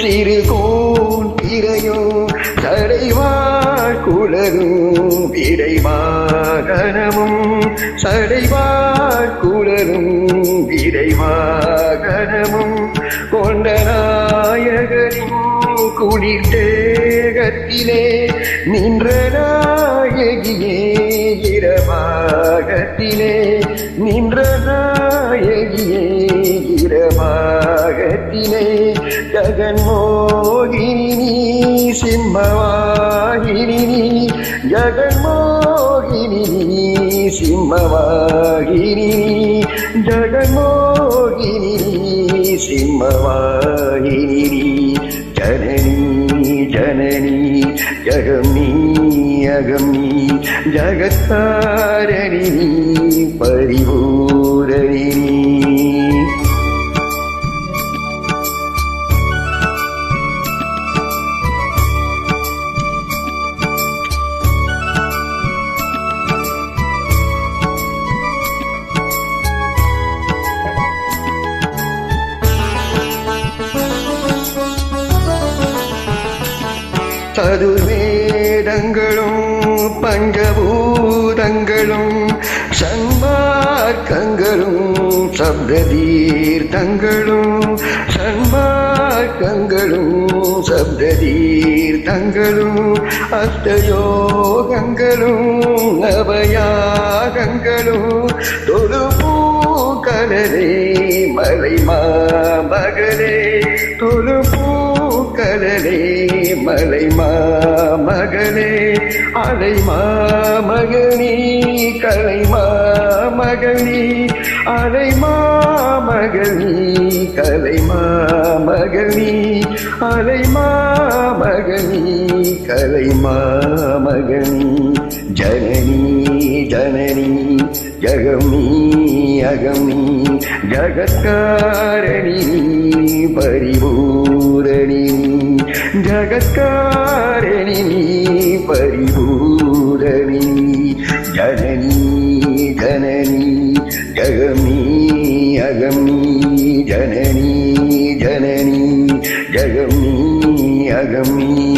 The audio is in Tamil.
சிறுகோன் பிறையும் சடைவாழ் குளரும் இடைவாகனமும் சடைவாழ் குளரும் இடைவாகனமும் கொண்ட நாயகரின் குளிர் தேகத்திலே நின்ற நாயகியே இரவாகத்திலே நின்ற நாயகியே. இரவாகத்திலே ஜகன்மோகினி நீ சிம்மவாகினி நீ ஜகன்மோகினி சிம்மவாகினி நீ ஜகன்மோகினி சிம்மவாகினி ஜனனி ஜனனி ஜகம் நீ அகம் நீ ஜகத்தாரணி பரிபூரணி. நீ சதுர்வேதங்களும் பஞ்சபூதங்களும் சன்மார்க்கங்களும் சப்ததீர்த்தங்களும் சன்மார்க்கங்களும் சப்ததீர்த்தங்களும் அஷ்டயோகங்களும் நவயாகங்களும் தொழுப்பூக்கலரே மலை மாமகளே தொழுப்பூக்கலரே மலை மாமகளே அலை மாமகனி கலை மாமகனி அலை மாமகனி கலை மாமகனி அலை மாமகனி கலை மாமகனி. ஜனனி ஜனனி ஜகமி அகமி ஜகத்காரணி பரிபூரணி. ജഗത്കാരണി പരിപൂരണി ജനനി ജനനി ജഗമി അഗമി ജനനി ജനനി ജഗമി അഗമീ